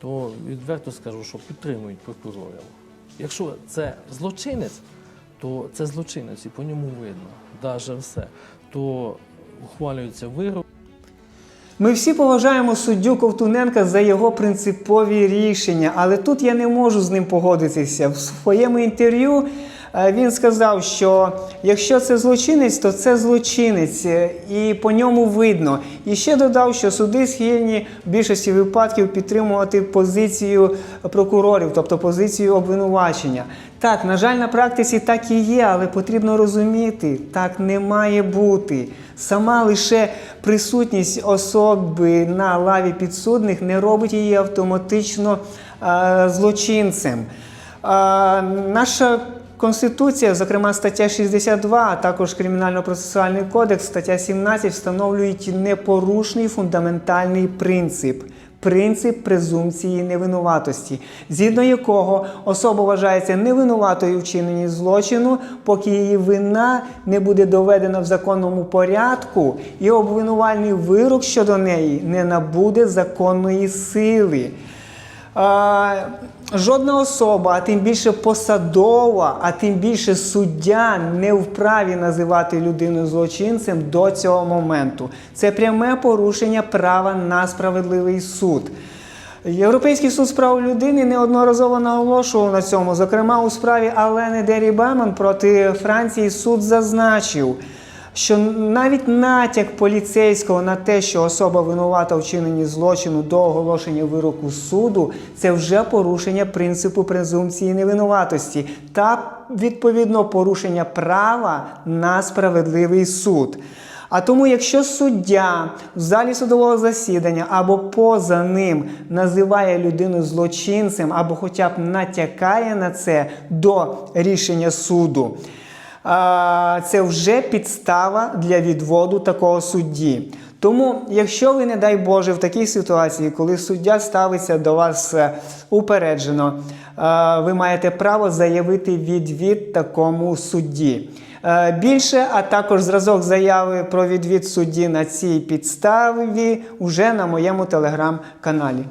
то відверто скажу, що підтримують прокурорів. Якщо це злочинець, то це злочинець, і по ньому видно, навіть все. То ухвалюється вирок. Ми всі поважаємо суддю Ковтуненка за його принципові рішення, але тут я не можу з ним погодитися. В своєму інтерв'ю він сказав, що якщо це злочинець, то це злочинець, е, і по ньому видно. І ще додав, що суди схильні в більшості випадків підтримувати позицію прокурорів, тобто позицію обвинувачення. Так, на жаль, на практиці так і є, але потрібно розуміти, так не має бути. Сама лише присутність особи на лаві підсудних не робить її автоматично е, злочинцем. Е, наша Конституція, зокрема стаття 62, а також Кримінально-процесуальний кодекс, стаття 17 встановлюють непорушний фундаментальний принцип. Принцип презумпції невинуватості, згідно якого особа вважається невинуватою в вчиненні злочину, поки її вина не буде доведена в законному порядку, і обвинувальний вирок щодо неї не набуде законної сили. Жодна особа, а тим більше посадова, а тим більше суддя не вправі називати людину злочинцем до цього моменту. Це пряме порушення права на справедливий суд. Європейський суд з прав людини неодноразово наголошував на цьому. Зокрема, у справі Алени Дері Беман проти Франції суд зазначив, що навіть натяк поліцейського на те, що особа винувата в вчиненні злочину до оголошення вироку суду, це вже порушення принципу презумпції невинуватості та відповідно порушення права на справедливий суд. А тому, якщо суддя в залі судового засідання або поза ним називає людину злочинцем, або хоча б натякає на це до рішення суду, це вже підстава для відводу такого судді. Тому, якщо ви, не дай Боже, в такій ситуації, коли суддя ставиться до вас е, упереджено, е, ви маєте право заявити відвід такому судді. Е, Більше, а також зразок заяви про відвід судді на цій підставі вже на моєму телеграм-каналі.